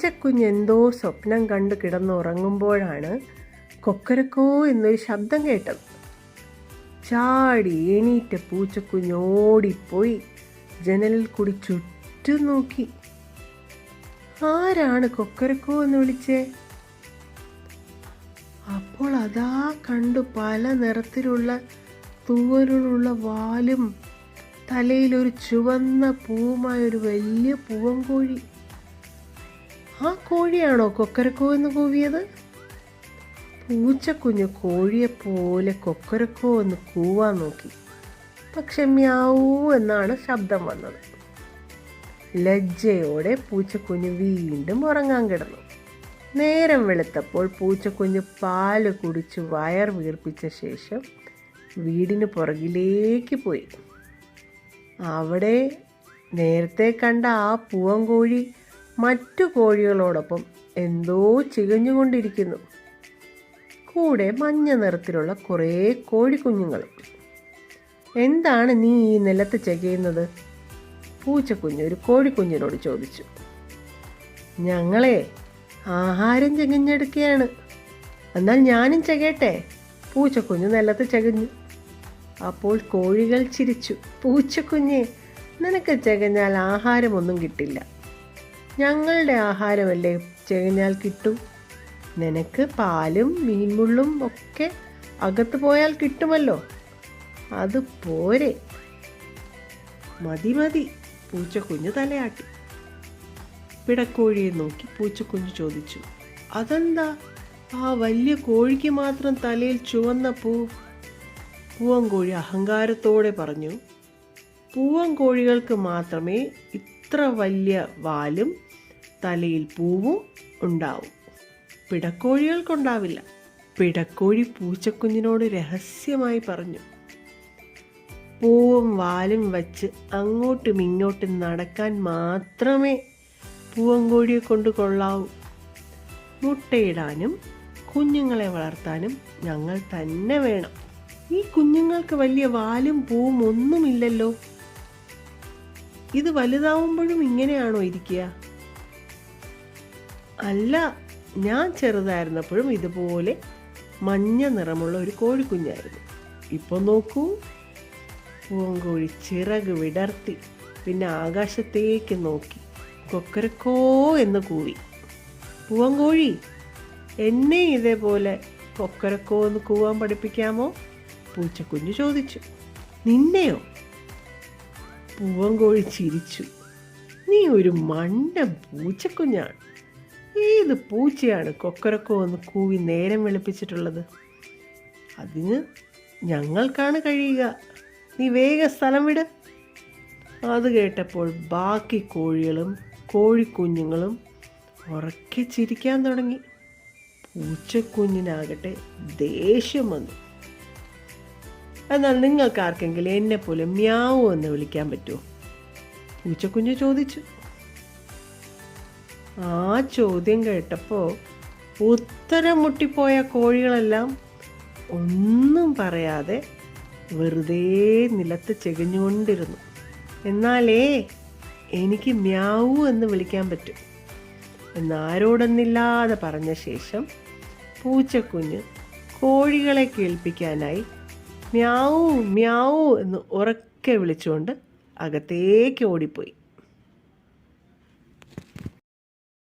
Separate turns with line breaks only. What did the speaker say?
പൂച്ചക്കുഞ്ഞ് എന്തോ സ്വപ്നം കണ്ട് കിടന്നുറങ്ങുമ്പോഴാണ് കൊക്കരക്കോ എന്നൊരു ശബ്ദം കേട്ടത്. ചാടി എണീറ്റ പൂച്ചക്കുഞ്ഞോടിപ്പോയി ജനലിൽ കൂടി ചുറ്റും നോക്കി. ആരാണ് കൊക്കരക്കോ എന്ന് വിളിച്ചേ? അപ്പോൾ അതാ കണ്ടു പല നിറത്തിലുള്ള തൂവലുള്ള വാലും തലയിലൊരു ചുവന്ന പൂവുമായ ഒരു വലിയ പൂവൻകോഴി. ആ കോഴിയാണോ കൊക്കരക്കോ എന്ന് കൂവിയത്? പൂച്ചക്കുഞ്ഞ് കോഴിയെപ്പോലെ കൊക്കരക്കോ എന്ന് കൂവാൻ നോക്കി. പക്ഷെ മ്യാവൂ എന്നാണ് ശബ്ദം വന്നത്. ലജ്ജയോടെ പൂച്ചക്കുഞ്ഞ് വീണ്ടും ഉറങ്ങാൻ കിടന്നു. നേരം വെളുത്തപ്പോൾ പൂച്ചക്കുഞ്ഞ് പാൽ കുടിച്ച് വയർ വീർപ്പിച്ച ശേഷം വീടിന് പുറകിലേക്ക് പോയി. അവിടെ നേരത്തെ കണ്ട ആ പൂവൻകോഴി മറ്റു കോഴികളോടൊപ്പം എന്തോ ചികഞ്ഞുകൊണ്ടിരിക്കുന്നു. കൂടെ മഞ്ഞ നിറത്തിലുള്ള കുറേ കോഴിക്കുഞ്ഞുങ്ങൾ എന്താണ് നീ ഈ നിലത്ത് ചെയ്യുന്നത്? പൂച്ചക്കുഞ്ഞ് ഒരു കോഴിക്കുഞ്ഞിനോട് ചോദിച്ചു. ഞങ്ങളെ ആഹാരം ചകഞ്ഞെടുക്കുകയാണ്. എന്നാൽ ഞാനും ചകയട്ടെ പൂച്ചക്കുഞ്ഞ് നിലത്ത് ചകഞ്ഞു. അപ്പോൾ കോഴികൾ ചിരിച്ചു. പൂച്ചക്കുഞ്ഞെ നിനക്ക് ചകഞ്ഞാൽ ആഹാരമൊന്നും കിട്ടില്ല. ഞങ്ങളുടെ ആഹാരമല്ലേ? ചെയ്ഞ്ഞാൽ കിട്ടും. നിനക്ക് പാലും മീൻമുള്ളും ഒക്കെ അകത്ത് പോയാൽ കിട്ടുമല്ലോ. അത് പോരെ. മതി മതി. പൂച്ചക്കുഞ്ഞ് തലയാട്ടി. പിടക്കോഴിയെ നോക്കി പൂച്ചക്കുഞ്ഞ് ചോദിച്ചു. അതെന്താ? ആ വലിയ കോഴിക്ക് മാത്രം തലയിൽ ചുവന്ന പൂ? പൂവൻകോഴി അഹങ്കാരത്തോടെ പറഞ്ഞു പൂവൻകോഴികൾക്ക് മാത്രമേ ഇത്ര വലിയ വാലും തലയിൽ പൂവും ഉണ്ടാവും. പിടക്കോഴികൾക്കുണ്ടാവില്ല. പിടക്കോഴി പൂച്ചക്കുഞ്ഞിനോട് രഹസ്യമായി പറഞ്ഞു. പൂവും വാലും വച്ച് അങ്ങോട്ടും ഇങ്ങോട്ടും നടക്കാൻ മാത്രമേ പൂവൻകോഴിയെ കൊണ്ട് കൊള്ളാവൂ. മുട്ടയിടാനും കുഞ്ഞുങ്ങളെ വളർത്താനും ഞങ്ങൾ തന്നെ വേണം. ഈ കുഞ്ഞുങ്ങൾക്ക് വലിയ വാലും പൂവും ഒന്നുമില്ലല്ലോ. ഇത് വലുതാവുമ്പോഴും ഇങ്ങനെയാണോ ഇരിക്കുക? അല്ല ഞാൻ ചെറുതായിരുന്നപ്പോഴും ഇതുപോലെ മഞ്ഞ നിറമുള്ള ഒരു കോഴിക്കുഞ്ഞായിരുന്നു. ഇപ്പൊ നോക്കൂ പൂങ്കോഴി ചിറക് വിടർത്തി പിന്നെ ആകാശത്തേക്ക് നോക്കി കൊക്കരക്കോ എന്ന് കൂവി. പൂവങ്കോഴി എന്നെ ഇതേപോലെ കൊക്കരക്കോ എന്ന് കൂവാൻ പഠിപ്പിക്കാമോ? പൂച്ചക്കുഞ്ഞ് ചോദിച്ചു. നിന്നെയോ? പൂവൻകോഴി ചിരിച്ചു നീ ഒരു മണ്ണ പൂച്ചക്കുഞ്ഞാണ്. ഏത് പൂച്ചയാണ് കൊക്കരക്കോ എന്ന് കൂവി നേരം വെളുപ്പിച്ചിട്ടുള്ളത്? അതിന് ഞങ്ങൾക്കാണ് കഴിയുക. നീ വേഗ സ്ഥലം വിട്. അത് കേട്ടപ്പോൾ ബാക്കി കോഴികളും കോഴിക്കുഞ്ഞുങ്ങളും ഉറക്കെ ചിരിക്കാൻ തുടങ്ങി. പൂച്ചക്കുഞ്ഞിനാകട്ടെ ദേഷ്യം വന്നു. എന്നാൽ നിങ്ങൾക്ക് ആർക്കെങ്കിലും എന്നെ പോലെ മ്യാവു എന്ന് വിളിക്കാൻ പറ്റുമോ? പൂച്ചക്കുഞ്ഞ് ചോദിച്ചു. ആ ചോദ്യം കേട്ടപ്പോൾ ഉത്തരം മുട്ടിപ്പോയ കോഴികളെല്ലാം ഒന്നും പറയാതെ വെറുതെ നിലത്ത് ചെകഞ്ഞുകൊണ്ടിരുന്നു. എന്നാലേ എനിക്ക് മ്യാവു എന്ന് വിളിക്കാൻ പറ്റും. എന്നാരോടൊന്നില്ലാതെ പറഞ്ഞ ശേഷം പൂച്ചക്കുഞ്ഞ് കോഴികളെ കേൾപ്പിക്കാനായി മ്യാവു മ്യാവൂ എന്ന് ഉറക്കെ വിളിച്ചുകൊണ്ട് അകത്തേക്ക് ഓടിപ്പോയി.